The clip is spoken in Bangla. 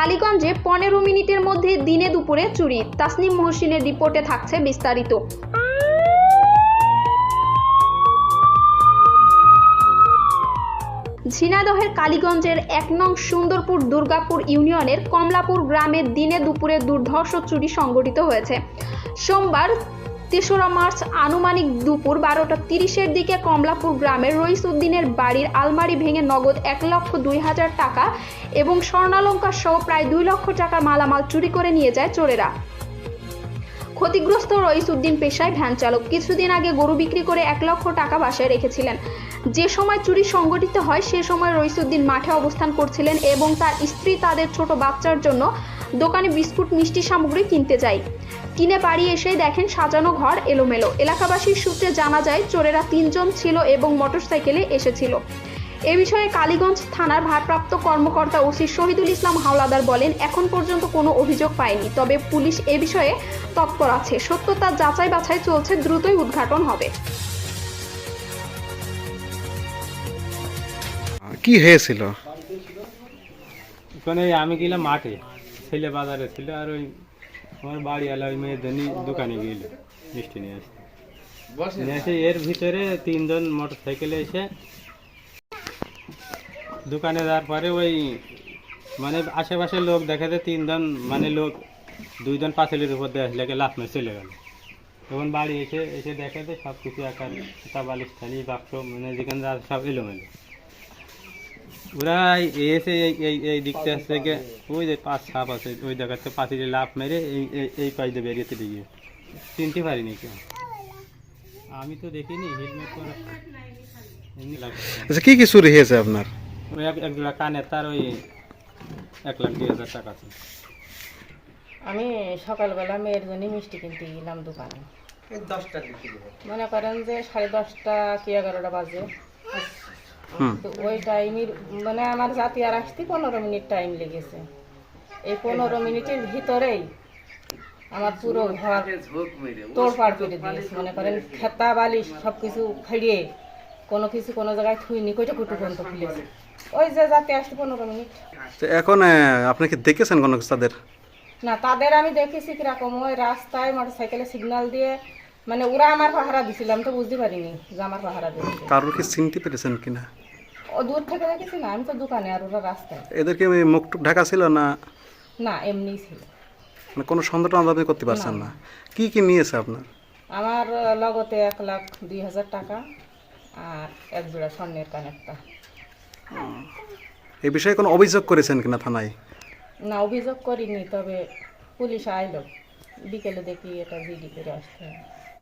কালীগঞ্জে পনেরো মিনিটের মধ্যে দিনে দুপুরে চুরি। তাসনিম মহসিনের রিপোর্টে থাকছে বিস্তারিত। ঝিনাইদহের কালীগঞ্জের এক নং সুন্দরপুর দুর্গাপুর ইউনিয়নের কমলাপুর গ্রামে দিনে দুপুরে দুর্ধর্ষ চুরি সংঘটিত হয়েছে। সোমবার তেসরা মার্চ আনুমানিক দুপুর বারোটা তিরিশের দিকে কমলাপুর গ্রামের রইস উদ্দিনের বাড়ির আলমারি ভেঙে নগদ এক লক্ষ দুই হাজার টাকা এবং স্বর্ণালঙ্কার সহ প্রায় দুই লক্ষ টাকার মালামাল চুরি করে নিয়ে যায় চোরেরা। ক্ষতিগ্রস্ত রইসউদ্দিন পেশায় ভ্যান চালক কিছুদিন আগে গরু বিক্রি করে এক লক্ষ টাকা বাসায় রেখেছিলেন। যে সময় চুরি সংগঠিত হয়, সে সময় রইসুদ্দিন মাঠে অবস্থান করছিলেন এবং তার স্ত্রী তাদের ছোট বাচ্চার জন্য দোকানে বিস্কুট মিষ্টি সামগ্রী কিনতে যায় কিনে বাড়ি এসে দেখেন সাজানো ঘর এলোমেলো। এলাকাবাসীর সূত্রে জানা যায় চোরেরা তিনজন ছিল এবং মোটরসাইকেলে এসেছিল। এ বিষয়ে কালীগঞ্জ থানার ভারপ্রাপ্ত কর্মকর্তা ওসি শহীদুল ইসলাম হাওলাদার বলেন এখন পর্যন্ত কোনো অভিযোগ পায়নি তবে পুলিশ এ বিষয়ে তৎপর আছে। সত্যতার যাচাই বাছাই চলছে দ্রুতই উদ্ঘাটন হবে। কি হয়েছিল? ওখানে আমি গেলাম মাঠে। ছেলে বাজারে ছিল আর ওই আমার বাড়ি এলা ওই মেয়ের জন্য দোকানে গেল মিষ্টি নিয়ে আসতে। নিয়ে এসে এর ভিতরে তিনজন মোটর সাইকেলে এসে দোকানে যাওয়ার পরে ওই মানে আশেপাশে লোক দেখাতে তিনজন মানে লোক দুইজন পাঁচিলের উপর দিয়ে আসলে লাফ মেরে চলে গেল। তখন বাড়ি এসে এসে দেখাতে সব কিছু একার বালিশ থালি বাক্স মানে যেখানে সব এলোমেলো। ওরা এসে এই এই এই দিকটা থেকে ওই যে পাঁচ সাপ আছে ওই জায়গাতে পাতিলে লাফ মেরে এই এই- এই পাশ দিয়ে বেরিয়ে চলে চিনতে পারিনি কেউ আমি তো দেখিনি হেলমেট পরা আচ্ছা কি কি চুরি হয়েছে আপনার ওই এক এক জোড়া কানের তার ওই এক লাখ দুই হাজার টাকা আছে আমি সকালবেলা মেয়ের জন্য মিষ্টি কিনতে গেলাম দোকানে মনে করেন যে সাড়ে দশটা কি এগারোটা বাজে তো ওই টাইমের মানে আমার জাতি আর আসতে পনেরো মিনিট টাইম লেগেছে। এই পনেরো মিনিটের ভিতরেই আমার পুরো ঘর তোড়পাড় করে দিয়েছে। মনে করেন খেতা বালিশ সব কিছু কোনো কিছু কোনো জায়গায় থুইনি কইটা কুটু পর্যন্ত খুলেছে। ওই যে জাতি আসতে পনেরো মিনিট। তো এখন আহ, আপনি কি দেখেছেন কোনো তাদের? না তাদের আমি দেখেছি কীরকম ওই রাস্তায় মোটর সাইকেলে সিগন্যাল দিয়ে মানে ওরা আমার পাহারা দিছিল আমি তো বুঝতে পারিনি যে আমার পাহারা দিচ্ছে কারোর কি চিনতে পেরেছেন কিনা? ও দূর থেকে দেখেছি না আমি তো দোকানে আর ওরা রাস্তায়। এদেরকে ওই মুখটুক ঢাকা ছিল না? না এমনিই ছিল। মানে কোনো সন্দেহ আপনি করতে পারছেন না? কি কি নিয়েছে আপনার? আমার লগতে এক লাখ দুই হাজার টাকা আর এক জোড়া স্বর্ণের কানেরটা। এই বিষয়ে কোনো অভিযোগ করেছেন কিনা থানায়? না অভিযোগ করিনি তবে পুলিশ আইলো। বিকেলে দেখি এটা জিডি করে হবে